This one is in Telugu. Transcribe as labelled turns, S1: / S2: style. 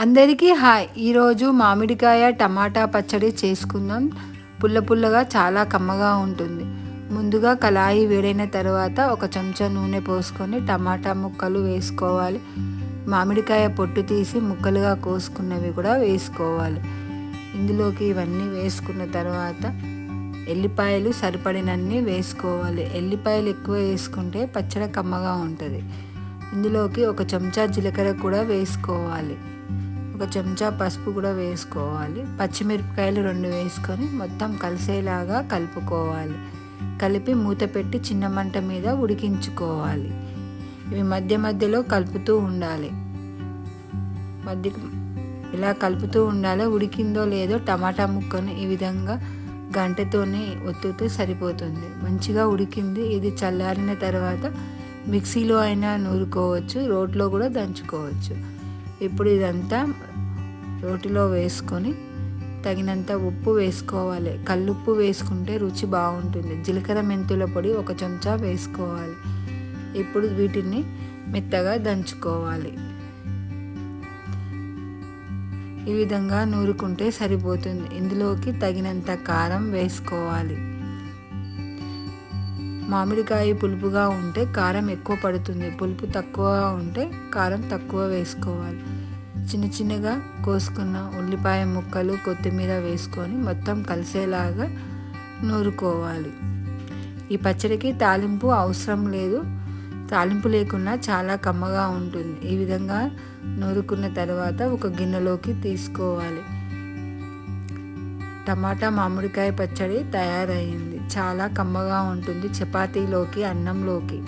S1: అందరికీ హాయ్. ఈరోజు మామిడికాయ టమాటా పచ్చడి చేసుకుందాం. పుల్ల పుల్లగా చాలా కమ్మగా ఉంటుంది. ముందుగా కళాయి వేడైన తర్వాత ఒక చెంచా నూనె పోసుకొని టమాటా ముక్కలు వేసుకోవాలి. మామిడికాయ పొట్టు తీసి ముక్కలుగా కోసుకున్నవి కూడా వేసుకోవాలి. ఇందులోకి ఇవన్నీ వేసుకున్న తర్వాత ఎల్లిపాయలు సరిపడినన్ని వేసుకోవాలి. ఎల్లిపాయలు ఎక్కువ వేసుకుంటే పచ్చడి కమ్మగా ఉంటుంది. ఇందులోకి ఒక చెంచా జీలకర్ర కూడా వేసుకోవాలి. ఒక చెంచా పసుపు కూడా వేసుకోవాలి. పచ్చిమిరపకాయలు రెండు వేసుకొని మొత్తం కలిసేలాగా కలుపుకోవాలి. కలిపి మూత పెట్టి చిన్న మంట మీద ఉడికించుకోవాలి. ఇవి మధ్య మధ్యలో కలుపుతూ ఉండాలి. మధ్య ఇలా కలుపుతూ ఉండాలి. ఉడికిందో లేదో టమాటా ముక్కను ఈ విధంగా గంటతోనే ఒత్తుతే సరిపోతుంది. మంచిగా ఉడికింది. ఇది చల్లారిన తర్వాత మిక్సీలో అయినా నూరుకోవచ్చు. రోట్లో కూడా దంచుకోవచ్చు. ఇప్పుడు ఇదంతా రోటిలో వేసుకొని తగినంత ఉప్పు వేసుకోవాలి. కల్లుప్పు వేసుకుంటే రుచి బాగుంటుంది. జీలకర్ర మెంతుల పొడి ఒక చెంచా వేసుకోవాలి. ఇప్పుడు వీటిని మెత్తగా దంచుకోవాలి. ఈ విధంగా నూరుకుంటే సరిపోతుంది. ఇందులోకి తగినంత కారం వేసుకోవాలి. మామిడికాయ పులుపుగా ఉంటే కారం ఎక్కువ పడుతుంది. పులుపు తక్కువ ఉంటే కారం తక్కువ వేసుకోవాలి. చిన్న చిన్నగా కోసుకున్న ఉల్లిపాయ ముక్కలు కొత్తిమీర వేసుకొని మొత్తం కలిసేలాగా నూరుకోవాలి. ఈ పచ్చడికి తాలింపు అవసరం లేదు. తాలింపు లేకుండా చాలా కమ్మగా ఉంటుంది. ఈ విధంగా నూరుకున్న తర్వాత ఒక గిన్నెలోకి తీసుకోవాలి. టమాటా మామిడికాయ పచ్చడి తయారైంది. చాలా కమ్మగా ఉంటుంది చపాతీలోకి అన్నంలోకి.